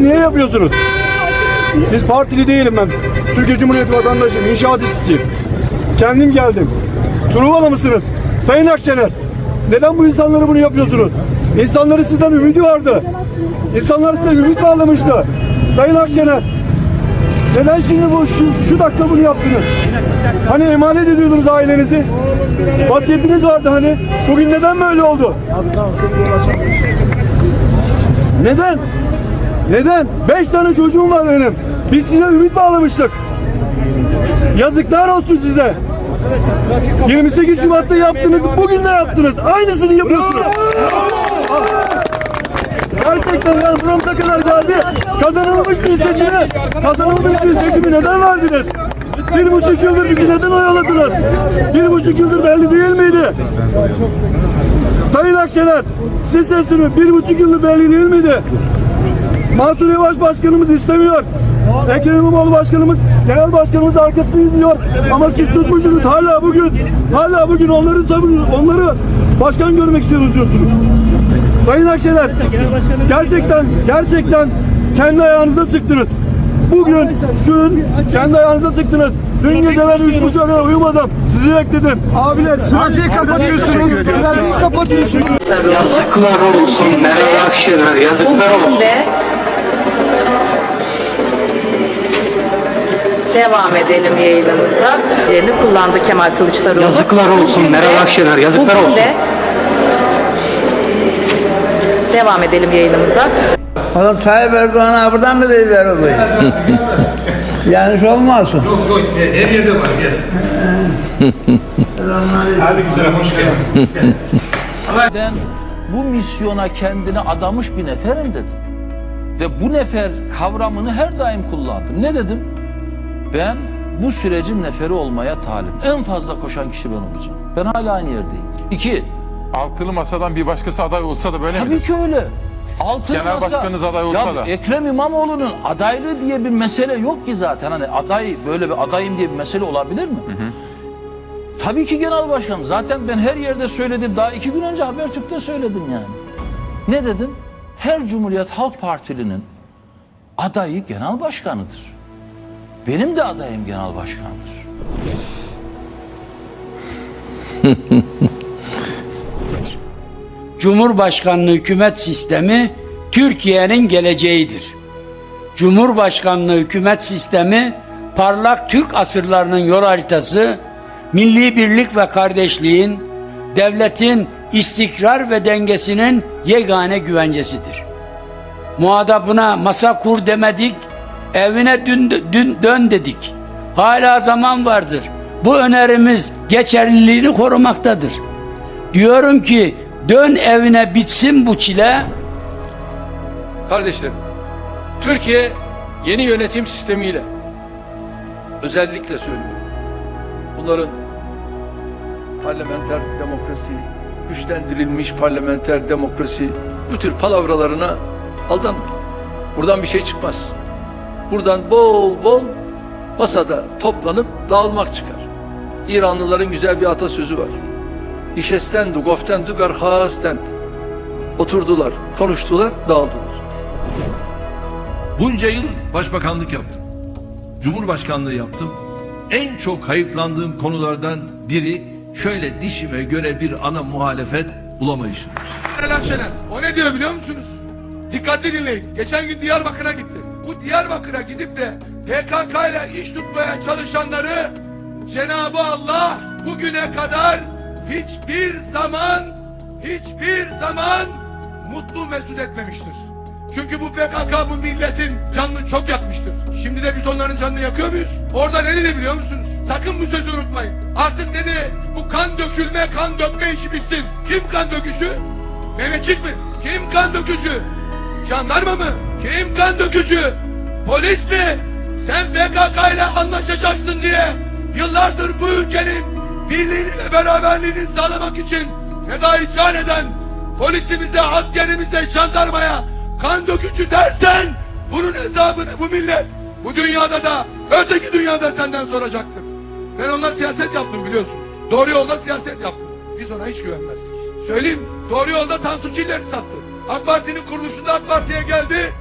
Niye yapıyorsunuz? Biz partili değilim ben. Türkiye Cumhuriyeti vatandaşıyım. İnşaat işçisiyim. Kendim geldim. Truvalı mısınız? Sayın Akşener. Neden bu insanlara bunu yapıyorsunuz? İnsanların sizden ümidi vardı. İnsanlar size ümit bağlamıştı. Sayın Akşener. Neden şimdi bu şu, şu dakika bunu yaptınız? Hani emanet ediyordunuz ailenizi? Vasiyetiniz vardı hani. Bugün neden böyle oldu? Neden? Neden? Beş tane çocuğum var benim. Biz size ümit bağlamıştık. Yazıklar olsun size. 28 Şubat'ta yaptınız, bugün de yaptınız. Aynısını yapıyorsunuz. Gerçekten yani buramıza kadar geldi. Kazanılmış bir seçimi, kazanılmış bir seçimi neden verdiniz? Bir buçuk yıldır bizi neden oyaladınız? Bir buçuk yıldır belli değil miydi? Sayın Akşener, siz sesini bir buçuk yıldır belli değil miydi? Mansur Yavaş başkanımız istemiyor. Ekrem İmamoğlu başkanımız, genel başkanımız arkasını izliyor. Ama siz tutmuşsunuz hala bugün, hala bugün onları savunuyor, onları başkan görmek istiyoruz diyorsunuz. Sayın Akşener, gerçekten, gerçekten kendi ayağınıza sıktınız. Bugün, dün kendi ayağınıza sıktınız. Dün gece ben üç buçuk kadar uyumadım. Sizi bekledim. Abiler, trafiği kapatıyorsunuz, trafiği kapatıyorsunuz. Yazıklar olsun Meral Akşener, yazıklar olsun. Devam edelim yayınımıza. Yerini kullandı Kemal Kılıçdaroğlu. Yazıklar olsun Bugün Meral Akşener, yazıklar bugün olsun. de devam edelim yayınımıza. Oğlum Tayyip Erdoğan'a buradan mı dediler olayı? Yanlış olmasın. Her yerde var gel. Hadi güzel hoş geldin. Ben bu misyona kendini adamış bir neferim dedim. Ve bu nefer kavramını her daim kullandım. Ne dedim? Ben bu sürecin neferi olmaya talim. En fazla koşan kişi ben olacağım. Ben hala aynı yerdeyim. İki, Altılı masadan bir başkası aday olsa da böyle tabii midir? ki öyle. Altın Genel masa- başkanınız aday olsa ya da. Ekrem İmamoğlu'nun adaylığı diye bir mesele yok ki zaten. Hani aday böyle bir adayım diye bir mesele olabilir mi? Tabii ki genel başkan. Zaten ben her yerde söyledim. Daha iki gün önce Habertürk'te söyledim yani. Ne dedim? Her Cumhuriyet Halk Partilinin adayı genel başkanıdır. Benim de adayım genel başkandır. Cumhurbaşkanlığı hükümet sistemi Türkiye'nin geleceğidir. Cumhurbaşkanlığı hükümet sistemi parlak Türk asırlarının yol haritası, milli birlik ve kardeşliğin, devletin istikrar ve dengesinin yegane güvencesidir. Muhatabına masa kur demedik, evine dün, dün dön dedik. Hala zaman vardır. Bu önerimiz geçerliliğini korumaktadır. Diyorum ki dön evine bitsin bu çile. Kardeşlerim, Türkiye yeni yönetim sistemiyle özellikle söylüyorum. Bunların parlamenter demokrasi, güçlendirilmiş parlamenter demokrasi bu tür palavralarına aldanmayın. Buradan bir şey çıkmaz. Buradan bol bol masada toplanıp dağılmak çıkar. İranlıların güzel bir atasözü var. İşestendu goftendu berhastent. Oturdular, konuştular, dağıldılar. Bunca yıl başbakanlık yaptım. Cumhurbaşkanlığı yaptım. En çok hayıflandığım konulardan biri şöyle dişime göre bir ana muhalefet bulamayışım. Meral Akşener. O ne diyor biliyor musunuz? Dikkatli dinleyin. Geçen gün Diyarbakır'a gitti. Bu Diyarbakır'a gidip de PKK ile iş tutmaya çalışanları Cenab-ı Allah bugüne kadar hiçbir zaman hiçbir zaman mutlu mesut etmemiştir. Çünkü bu PKK bu milletin canını çok yakmıştır. Şimdi de biz onların canını yakıyor muyuz? Orada ne dedi biliyor musunuz? Sakın bu sözü unutmayın. Artık dedi bu kan dökülme, kan dökme işi bitsin. Kim kan döküşü? Mehmetçik mi? Kim kan dökücü? Jandarma mı? Kim kan dökücü? Polis mi? Sen PKK ile anlaşacaksın diye yıllardır bu ülkenin birliğini ve beraberliğini sağlamak için fedai can eden polisimize, askerimize, jandarmaya kan dökücü dersen bunun hesabını bu millet bu dünyada da öteki dünyada senden soracaktır. Ben onunla siyaset yaptım biliyorsunuz. Doğru yolda siyaset yaptım. Biz ona hiç güvenmezdik. Söyleyeyim doğru yolda Tansu Çiller'i sattı. AK Parti'nin kuruluşunda AK Parti'ye geldi.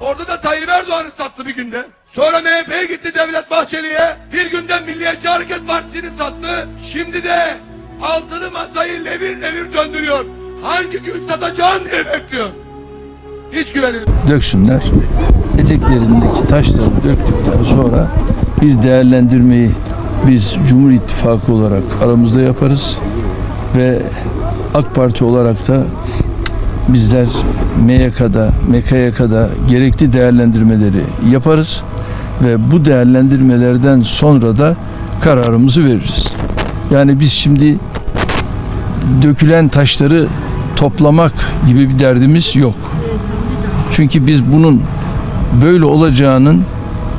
Orada da Tayyip Erdoğan'ı sattı bir günde. Sonra MHP'ye gitti Devlet Bahçeli'ye. Bir günde Milliyetçi Hareket Partisi'ni sattı. Şimdi de altılı masayı levir levir döndürüyor. Hangi gün satacağını diye bekliyor. Hiç güvenim. Döksünler. Eteklerindeki taşları döktükten sonra bir değerlendirmeyi biz Cumhur İttifakı olarak aramızda yaparız ve AK Parti olarak da bizler MYK'da, MKYK'da gerekli değerlendirmeleri yaparız ve bu değerlendirmelerden sonra da kararımızı veririz. Yani biz şimdi dökülen taşları toplamak gibi bir derdimiz yok. Çünkü biz bunun böyle olacağının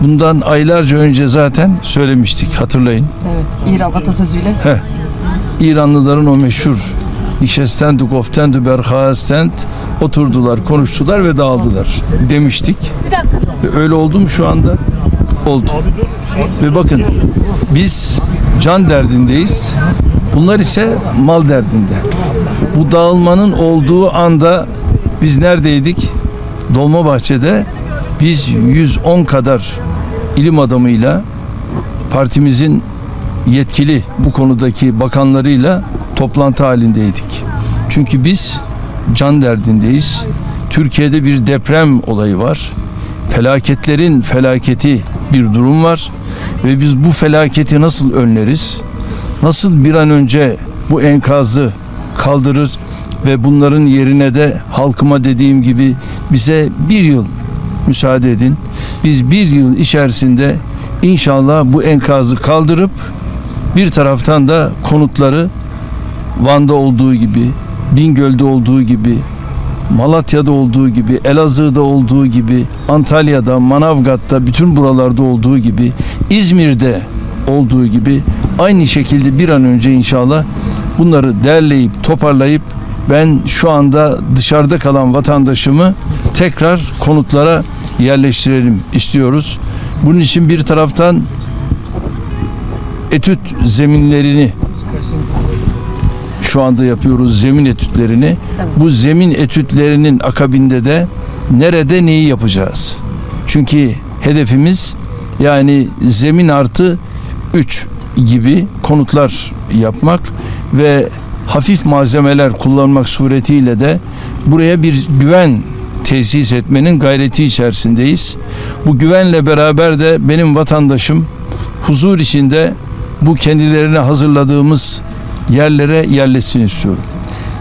bundan aylarca önce zaten söylemiştik hatırlayın. Evet, İran atasözüyle. Heh. İranlıların o meşhur Nişestendü goftendü berhastent oturdular, konuştular ve dağıldılar demiştik. Öyle oldu mu şu anda? Oldu. Ve bakın biz can derdindeyiz. Bunlar ise mal derdinde. Bu dağılmanın olduğu anda biz neredeydik? Dolmabahçe'de biz 110 kadar ilim adamıyla partimizin yetkili bu konudaki bakanlarıyla toplantı halindeydik. Çünkü biz can derdindeyiz. Türkiye'de bir deprem olayı var. Felaketlerin felaketi bir durum var ve biz bu felaketi nasıl önleriz? Nasıl bir an önce bu enkazı kaldırır ve bunların yerine de halkıma dediğim gibi bize bir yıl müsaade edin. Biz bir yıl içerisinde inşallah bu enkazı kaldırıp bir taraftan da konutları Van'da olduğu gibi, Bingöl'de olduğu gibi, Malatya'da olduğu gibi, Elazığ'da olduğu gibi, Antalya'da, Manavgat'ta, bütün buralarda olduğu gibi, İzmir'de olduğu gibi aynı şekilde bir an önce inşallah bunları derleyip toparlayıp ben şu anda dışarıda kalan vatandaşımı tekrar konutlara yerleştirelim istiyoruz. Bunun için bir taraftan etüt zeminlerini şu anda yapıyoruz zemin etütlerini. Bu zemin etütlerinin akabinde de nerede neyi yapacağız? Çünkü hedefimiz yani zemin artı 3 gibi konutlar yapmak ve hafif malzemeler kullanmak suretiyle de buraya bir güven tesis etmenin gayreti içerisindeyiz. Bu güvenle beraber de benim vatandaşım huzur içinde bu kendilerine hazırladığımız yerlere yerleşsin istiyorum.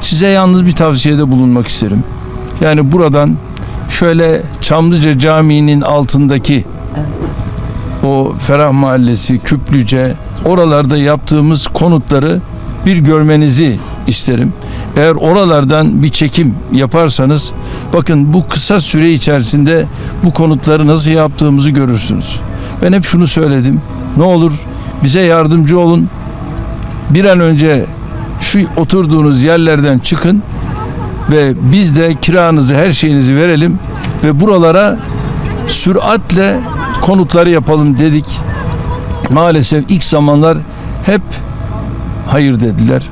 Size yalnız bir tavsiyede bulunmak isterim. Yani buradan şöyle Çamlıca Camii'nin altındaki o Ferah Mahallesi, Küplüce oralarda yaptığımız konutları bir görmenizi isterim. Eğer oralardan bir çekim yaparsanız bakın bu kısa süre içerisinde bu konutları nasıl yaptığımızı görürsünüz. Ben hep şunu söyledim. Ne olur bize yardımcı olun. Bir an önce şu oturduğunuz yerlerden çıkın ve biz de kiranızı her şeyinizi verelim ve buralara süratle konutları yapalım dedik. Maalesef ilk zamanlar hep hayır dediler.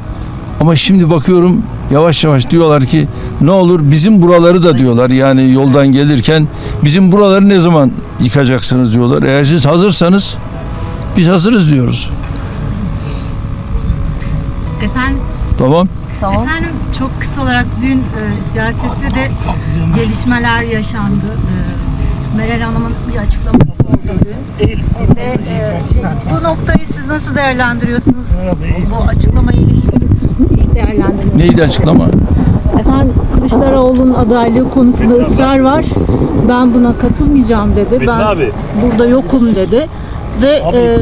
Ama şimdi bakıyorum yavaş yavaş diyorlar ki ne olur bizim buraları da diyorlar yani yoldan gelirken bizim buraları ne zaman yıkacaksınız diyorlar. Eğer siz hazırsanız biz hazırız diyoruz. Efendim, Tamam. efendim çok kısa olarak dün e, siyasette de gelişmeler yaşandı. E, Meral Hanım'ın bir açıklaması oldu dün. Ve e, bu noktayı siz nasıl değerlendiriyorsunuz? Bu açıklamaya ilişkin ilk değerlendirme. Neydi açıklama? Efendim Kılıçdaroğlu'nun adaylığı konusunda ısrar var. Ben buna katılmayacağım dedi. Ben burada yokum dedi. Ve e,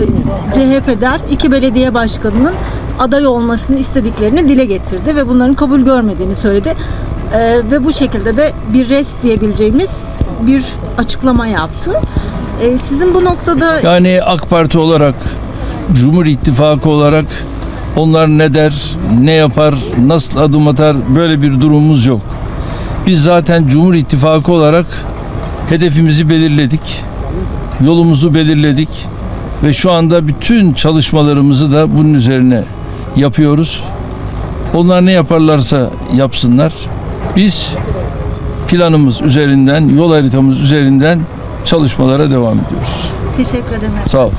CHP'den iki belediye başkanının aday olmasını istediklerini dile getirdi ve bunların kabul görmediğini söyledi. E, ve bu şekilde de bir rest diyebileceğimiz bir açıklama yaptı. E, sizin bu noktada Yani AK Parti olarak, Cumhur İttifakı olarak onlar ne der, ne yapar, nasıl adım atar böyle bir durumumuz yok. Biz zaten Cumhur İttifakı olarak hedefimizi belirledik. Yolumuzu belirledik ve şu anda bütün çalışmalarımızı da bunun üzerine yapıyoruz. Onlar ne yaparlarsa yapsınlar. Biz planımız üzerinden, yol haritamız üzerinden çalışmalara devam ediyoruz. Teşekkür ederim. Sağ ol.